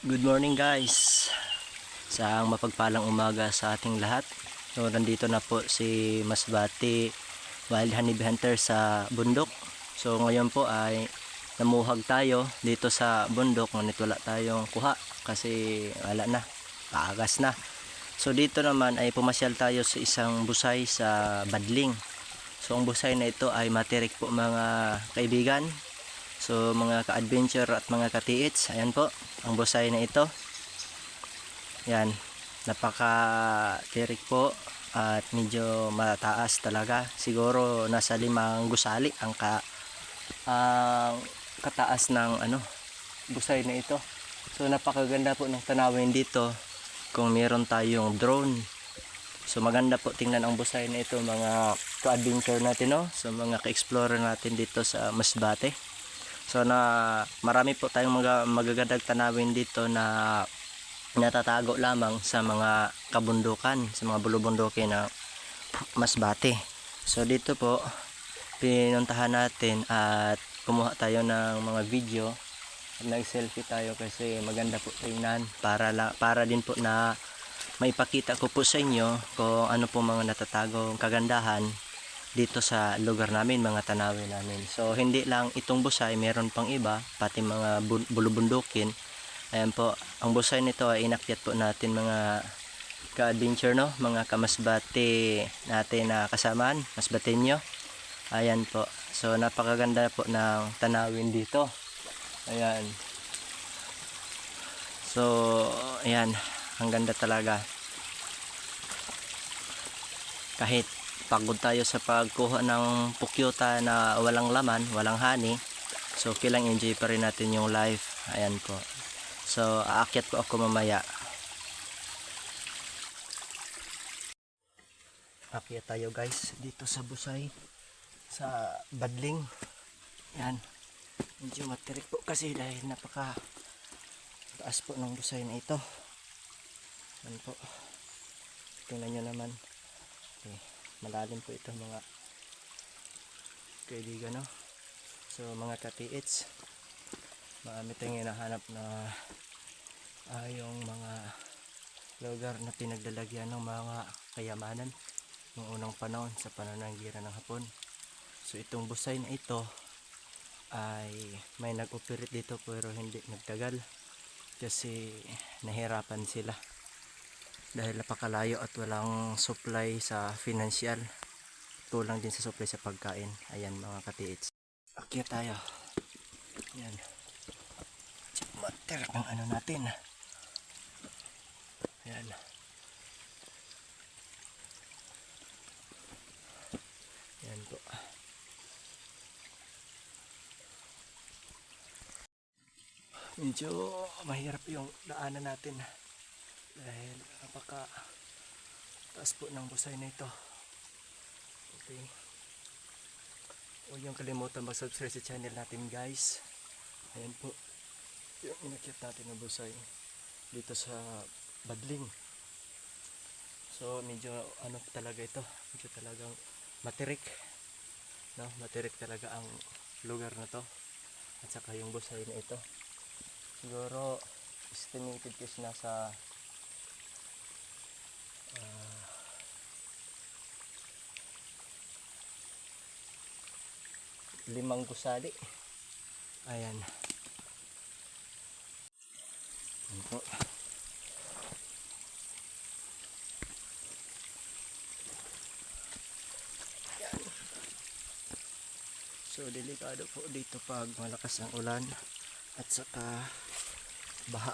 Good morning guys. Sa mapagpalang umaga sa ating lahat. So nandito na po si Masbati Wild Honeybee Hunter sa bundok. So ngayon po ay namuhag tayo dito sa bundok Ngunit wala tayong kuha kasi wala na Paagas na. So dito naman ay pumasyal tayo sa isang busay sa Badling. So ang busay na ito ay matirik po mga kaibigan So mga ka-adventure at mga ka-tiits, ayan po, ang busay na ito. Yan, napaka-tirik po at medyo mataas talaga. Siguro nasa limang gusali ang ka ang kataas ng ano busay na ito. So napakaganda po ng tanawin dito kung meron tayong drone. So maganda po tingnan ang busay na ito mga ka-adventure natin no. So mga ka-explorer natin dito sa Masbate. So na marami po tayong mga magagandang tanawin dito na natatago lamang sa mga kabundukan, sa mga bulubundukin na Masbate. So dito po pinuntahan natin at kumuha tayo ng mga video at nag-selfie tayo kasi maganda po tingnan para la, para din po na maipakita ko po sa inyo kung ano po mga natatagong kagandahan dito sa lugar namin, mga tanawin namin. So, hindi lang itong busay, meron pang iba, pati mga bu- bulubundukin. Ayan po, ang busay nito ay inakyat po natin mga ka-adventure, no? Mga kamasbate natin na kasamaan, masbatenyo. Ayan po. So, napakaganda po ng tanawin dito. Ayan. So, ayan. Ang ganda talaga. Kahit pagod tayo sa pagkuha ng pukyuta na walang laman, walang honey. So, okay lang enjoy pa rin natin yung life. Ayan po. So, aakyat po ako mamaya. Aakyat tayo guys dito sa Busay sa Badling. Yan. Medyo matirik po kasi dahil napaka taas po ng Busay na ito. Yan po. Tingnan nyo naman. Okay malalim po ito mga kaibigan no? So mga katiits marami tayong hinahanap na ah, yung mga lugar na pinaglalagyan ng mga kayamanan ng unang panahon sa panananggira ng hapon. So itong busay na ito ay may nag-operate dito pero hindi nagtagal kasi nahirapan sila dahil napakalayo at walang supply sa financial. Kulang din sa supply sa pagkain. Ayan mga katiits akyat tayo. Yan mater ang ano natin. Ayan. Yan po. Medyo mahirap yung daanan natin dahil napaka taas po ng busay na ito. Okay. Huwag yung kalimutan mag subscribe sa channel natin guys. Ayan po yung inakyat natin ng busay dito sa Badling. So medyo ano talaga ito. Medyo talagang matirik no? Matirik talaga ang lugar na to. At saka yung busay na ito. Siguro estimated is nasa limang gusali. Ayan. Ayan po. So delikado po dito pag malakas ang ulan at saka baha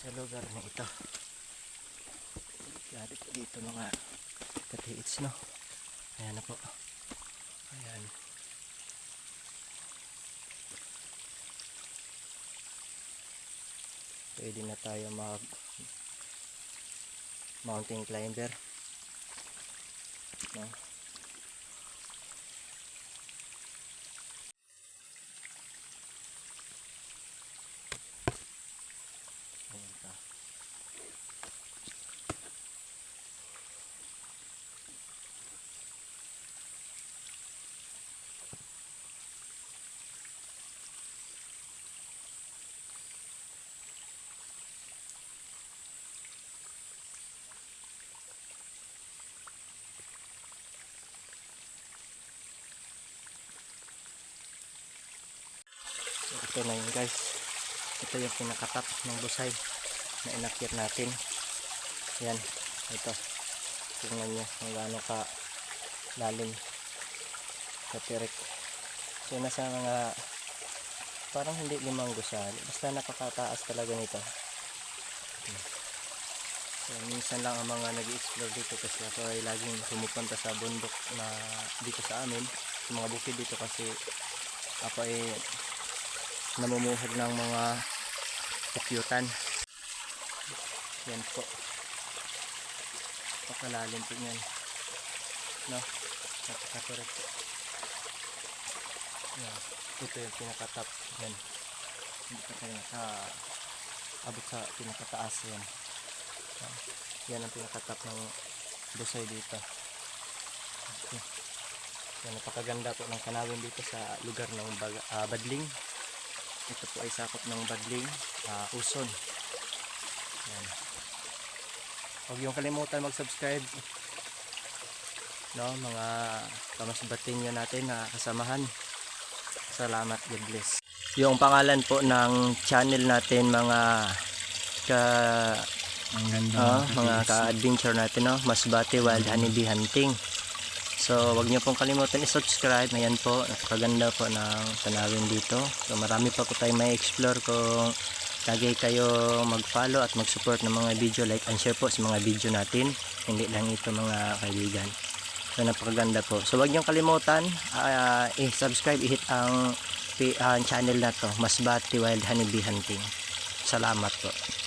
sa lugar na ito dito mga katiits no? Ayan na po. Ayan. Pwede na tayo mag mountain climber. No? Ayan pa. Ito na yun guys. Ito yung pinakatap ng busay na inakyat natin. Yan ito. Tingnan nyo kung gaano ka lalim katirik. So nasa mga parang hindi limang gusali. Basta napakataas talaga nito. So minsan lang ang mga nag explore dito kasi ako ay laging pumupunta sa bundok na dito sa amin. Sa mga bukid dito kasi ako ay namumuhog ng mga pukyutan yan po. Pakalalim po yan no? Napakaturat po yan. Ito yung pinakatap yan. Hindi pa tayo naka abot sa pinakataas. Yan. Yan. ang pinakatap ng busay dito. Okay. yan napakaganda po ng kanawin dito sa lugar ng Bag- ah, Badling ito po ay sakop ng Badling ah, Uson. Yan huwag yung kalimutan mag-subscribe no mga kamasbating nyo natin na kasamahan. Salamat God bless. Yung pangalan po ng channel natin mga ka Ang ganda. ah, mga ka-adventure. natin no? Masbate Wild Honeybee Hunting so wag niyo pong kalimutan i-subscribe. Ayan po napakaganda po ng tanawin dito. So marami pa po tayong may explore kung lagi kayo mag-follow at mag-support ng mga video. Like and share po sa mga video natin. Hindi lang ito mga kaibigan. So napakaganda po. So wag niyo kalimutan ah, i-subscribe i-hit ang, ang channel na to. Masbate Wild Honeybee Hunting. Salamat po